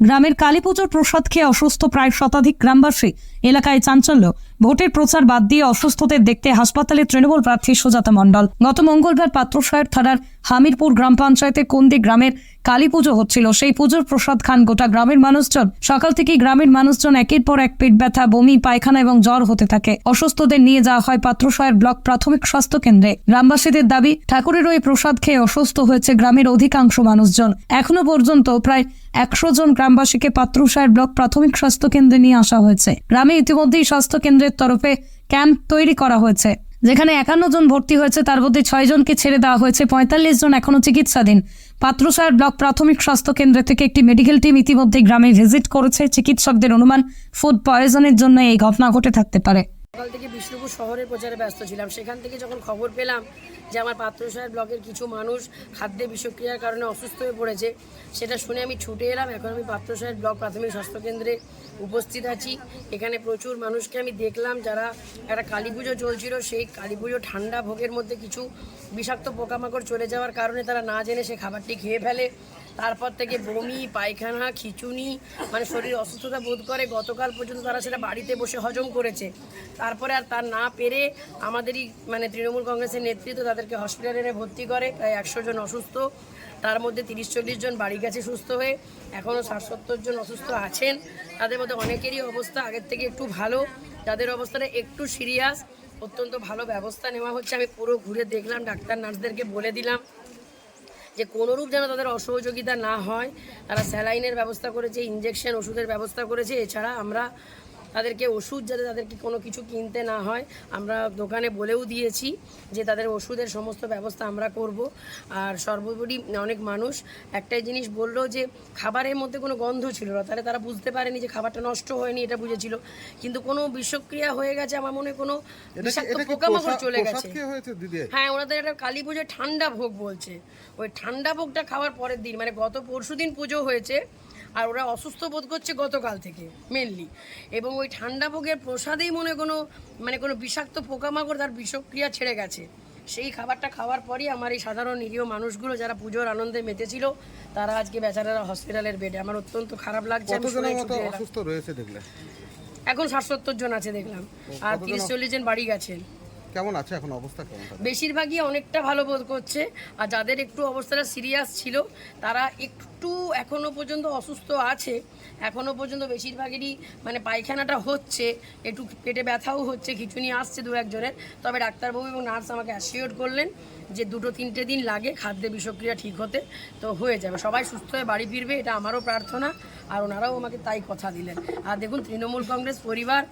গ্রামের কালীপুজোর প্রসাদ খেয়ে অসুস্থ প্রায় শতাধিক গ্রামবাসী এলাকায় চাঞ্চল্য। ভোটের প্রচার বাদ দিয়ে অসুস্থদের দেখতে হাসপাতালে তৃণমূল প্রার্থী সুজাতা মণ্ডল। গত মঙ্গলবার পাত্রসাহের থানার হামিরপুর গ্রাম পঞ্চায়েতের কন্দি গ্রামের কালী পুজো হচ্ছিল। সেই পুজোর প্রসাদ খান গোটা গ্রামের মানুষজন। সকাল থেকেই গ্রামের মানুষজন একের পর এক পেট ব্যথা, বমি, পায়খানা এবং জ্বর হতে থাকে। অসুস্থদের নিয়ে যাওয়া হয় পাত্রসাহের ব্লক প্রাথমিক স্বাস্থ্য কেন্দ্রে। গ্রামবাসীদের দাবি, ঠাকুরের ওই প্রসাদ খেয়ে অসুস্থ হয়েছে গ্রামের অধিকাংশ মানুষজন। এখনও পর্যন্ত প্রায় একশো জন গ্রামবাসীকে পাত্রসাহের ব্লক প্রাথমিক স্বাস্থ্য কেন্দ্রে নিয়ে আসা হয়েছে। গ্রামে ইতিমধ্যেই স্বাস্থ্য কেন্দ্রের তরফে ক্যাম্প তৈরি করা হয়েছে, যেখানে একান্ন জন ভর্তি হয়েছে। তার মধ্যে ছয় জনকে ছেড়ে দেওয়া হয়েছে। পঁয়তাল্লিশ জন এখনও চিকিৎসাধীন। পাত্রসার ব্লক প্রাথমিক স্বাস্থ্য কেন্দ্র থেকে একটি মেডিকেল টিম ইতিমধ্যে গ্রামে ভিজিট করেছে। চিকিৎসকদের অনুমান, ফুড পয়জনের জন্য এই ঘটনা ঘটে থাকতে পারে। সকাল থেকে বিষ্ণুপুর শহরের প্রচারে ব্যস্ত ছিলাম। সেখান থেকে যখন খবর পেলাম যে আমার পাত্রসাহের ব্লকের কিছু মানুষ খাদ্যে বিষক্রিয়ার কারণে অসুস্থ হয়ে পড়েছে, সেটা শুনে আমি ছুটে এলাম। এখন আমি পাত্রসাহের ব্লক প্রাথমিক স্বাস্থ্যকেন্দ্রে উপস্থিত আছি। এখানে প্রচুর মানুষকে আমি দেখলাম যারা একটা কালী পুজো চলছিল। সেই কালী পুজো ঠান্ডা ভোগের মধ্যে কিছু বিষাক্ত পোকামাকড় চলে যাওয়ার কারণে তারা না জেনে সে খাবারটি খেয়ে ফেলে। তারপর থেকে বমি, পায়খানা, খিচুনি মানে শরীর অসুস্থতা বোধ করে, গতকাল পর্যন্ত তারা সেটা বাড়িতে বসে হজম করেছে। তারপরে আর তার না পেরে আমাদেরই মানে তৃণমূল কংগ্রেসের নেতৃত্ব তাদেরকে হসপিটালে এনে ভর্তি করে, প্রায় একশো জন অসুস্থ। তার মধ্যে তিরিশ চল্লিশ জন বাড়ি গেছে সুস্থ হয়ে এখনও ষাট সত্তর জন অসুস্থ আছেন। তাদের মধ্যে অনেকেরই অবস্থা আগের থেকে একটু ভালো। যাদের অবস্থাটা একটু সিরিয়াস অত্যন্ত ভালো ব্যবস্থা নেওয়া হচ্ছে। আমি পুরো ঘুরে দেখলাম, ডাক্তার, নার্সদেরকে বলে দিলাম। যে কোনোরূপ যেন তাদের অসহযোগিতা না হয়, তারা স্যালাইনের ব্যবস্থা করেছে ইঞ্জেকশন ওষুধের ব্যবস্থা করেছে। এছাড়া আমরা তাদেরকে ওষুধ যাতে তাদেরকে কোনো কিছু কিনতে না হয় আমরা দোকানে বলেও দিয়েছি যে তাদের ওষুধের সমস্ত ব্যবস্থা আমরা করব। আর সর্বোপরি অনেক মানুষ একটাই জিনিস বলল যে খাবারের মধ্যে কোনো গন্ধ ছিল না তাহলে তারা বুঝতে পারেনি যে খাবারটা নষ্ট হয়নি এটা বুঝেছিল। কিন্তু কোনো বিষক্রিয়া হয়ে গেছে আমার মনে কোনো বিষাক্ত পোকামাকড় চলে গেছে। হ্যাঁ ওনাদের একটা কালী পুজো ঠান্ডা ভোগ বলছে। ওই ঠান্ডা ভোগটা খাওয়ার পরের দিন মানে গত পরশু দিন পুজো হয়েছে আর ওরা অসুস্থ বোধ করছে গতকাল থেকে মেনলি এবং ওই ঠান্ডা ভোগের প্রসাদেই মনে কোনো মানে কোনো বিষাক্ত পোকামাকড় তার বিষক্রিয়া ছেড়ে গেছে। সেই খাবারটা খাওয়ার পরই আমার এই সাধারণ নিরীহ মানুষগুলো যারা পুজোর আনন্দে মেতেছিল তারা আজকে বেচারারা হসপিটালের বেডে আমার অত্যন্ত খারাপ লাগছে এখন ষাট সত্তর জন আছে দেখলাম। আর তিরিশ চল্লিশ জন বাড়ি গেছেন। কেমন আছে এখন অবস্থা কেমন? বেশিরভাগই অনেকটা ভালো বোধ করছে। আর যাদের একটু অবস্থাটা সিরিয়াস ছিল, তারা একটু এখনও পর্যন্ত অসুস্থ আছে। এখনও পর্যন্ত বেশিরভাগেরই মানে পায়খানাটা হচ্ছে, একটু পেটে ব্যথাও হচ্ছে খিচুনি আসছে দু একজনের। তবে ডাক্তারবাবু এবং নার্স আমাকে অ্যাসিওর করলেন যে দুটো তিনটে দিন লাগে খাদ্যে বিষক্রিয়া ঠিক হতে। তো হয়ে যাবে। সবাই সুস্থ হয়ে বাড়ি ফিরবে, এটা আমারও প্রার্থনা। আর ওনারাও আমাকে তাই কথা দিলেন। আর দেখুন, তৃণমূল কংগ্রেস পরিবার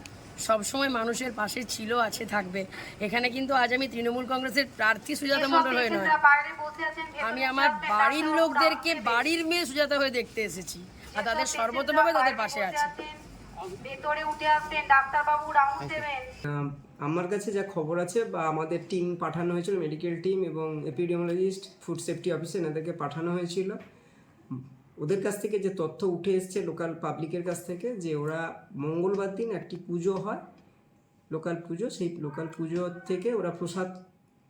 সবসময় মানুষের পাশে ছিল আছে থাকবে। এখানে কিন্তু আজ আমি তৃণমূল কংগ্রেসের প্রার্থী সুজাতা মণ্ডল হয়ে নয়। আমি আমার বাড়ির লোকদেরকে বাড়ির মেয়ে সুজাতা হয়ে দেখতে এসেছি আর তাদের সর্বতভাবে তাদের পাশে আছে। ভেতরে উঠে আসবেন ডাক্তারবাবু রাউন্ড দেবেন। আমার কাছে যা খবর আছে বা আমাদের টিম পাঠানো হয়েছিল মেডিকেল টিম এবং এপিডিওমোলজিস্ট ফুড সেফটি অফিসার এনাদেরকে পাঠানো হয়েছিল। ওদের কাছ থেকে যে তথ্য উঠে এসছে লোকাল পাবলিকের কাছ থেকে যে ওরা মঙ্গলবার দিন একটি পুজো হয় লোকাল পুজো, সেই লোকাল পুজো থেকে ওরা প্রসাদ,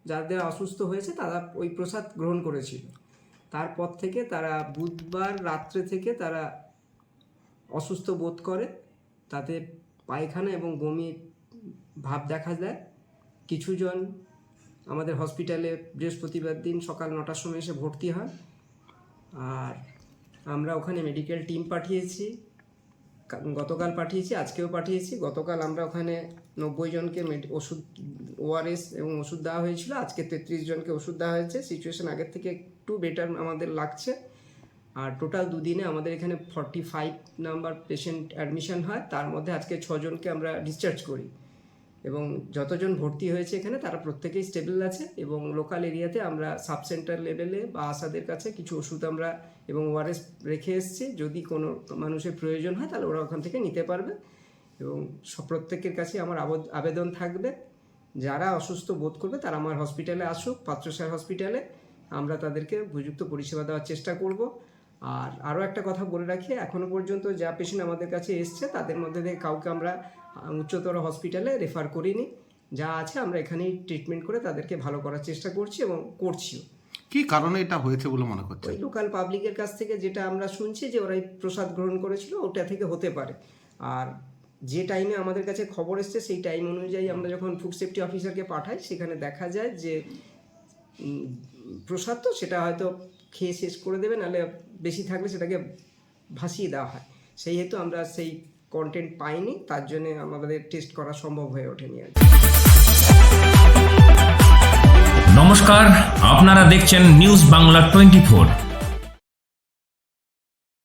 যাদের অসুস্থ হয়েছে তারা ওই প্রসাদ গ্রহণ করেছিল। তারপর থেকে তারা বুধবার রাত্রে থেকে তারা অসুস্থ বোধ করে, তাতে পায়খানা এবং বমি ভাব দেখা দেয়। কিছুজন আমাদের হসপিটালে বৃহস্পতিবার দিন সকাল নটার সময় এসে ভর্তি হয় আর আমরা ওখানে মেডিকেল টিম পাঠিয়েছি। গতকাল পাঠিয়েছি, আজকেও পাঠিয়েছি। গতকাল আমরা ওখানে নব্বই জনকে ওষুধ ওআরএস এবং ওষুধ দেওয়া হয়েছিল। আজকে তেত্রিশ জনকে ওষুধ দেওয়া হয়েছে। সিচুয়েশান আগের থেকে একটু বেটার আমাদের লাগছে। আর টোটাল দুদিনে আমাদের এখানে forty five number patient admission হয়। তার মধ্যে আজকে ছজনকে আমরা ডিসচার্জ করি। এবং যতজন ভর্তি হয়েছে এখানে, তারা প্রত্যেকেই স্টেবল আছে এবং লোকাল এরিয়াতে আমরা সাব সেন্টার লেভেলে বা আশাদের কাছে কিছু ওষুধ আমরা এবং ওআরএস রেখে এসেছি। যদি কোনো মানুষের প্রয়োজন হয়, তাহলে ওরা ওখান থেকে নিতে পারবে এবং সব প্রত্যেকের কাছে আমার আবদ- আবেদন থাকবে। যারা অসুস্থ বোধ করবে, তারা আমার হসপিটালে আসুক, পাত্রসার হসপিটালে আমরা তাদেরকে উপযুক্ত পরিষেবা দেওয়ার চেষ্টা করব। আর আরও একটা কথা বলে রাখি এখনও পর্যন্ত যা পেশেন্ট আমাদের কাছে এসছে তাদের মধ্যে থেকে কাউকে আমরা উচ্চতর হসপিটালে রেফার করিনি। যা আছে আমরা এখানেই ট্রিটমেন্ট করে তাদেরকে ভালো করার চেষ্টা করছি এবং করছিও। কি কারণে এটা হয়েছে বলে মনে করছে লোকাল পাবলিকের কাছ থেকে যেটা আমরা শুনছি যে ওরাই প্রসাদ গ্রহণ করেছিল ওটা থেকে হতে পারে। আর যে টাইমে আমাদের কাছে খবর এসছে সেই টাইম অনুযায়ী আমরা যখন ফুড সেফটি অফিসারকে পাঠাই সেখানে দেখা যায় যে প্রসাদ তো সেটা হয়তো খেয়ে শেষ করে দেবে, নাহলে বেশি থাকলে সেটাকে ভাসিয়ে দেওয়া হয় সেই হেতু আমরা সেই কন্টেন্ট পাইনি, তার জন্যে আমাদের টেস্ট করা সম্ভব হয়ে ওঠেনি আর। নমস্কার, আপনারা দেখছেন নিউজ বাংলা টোয়েন্টি ফোর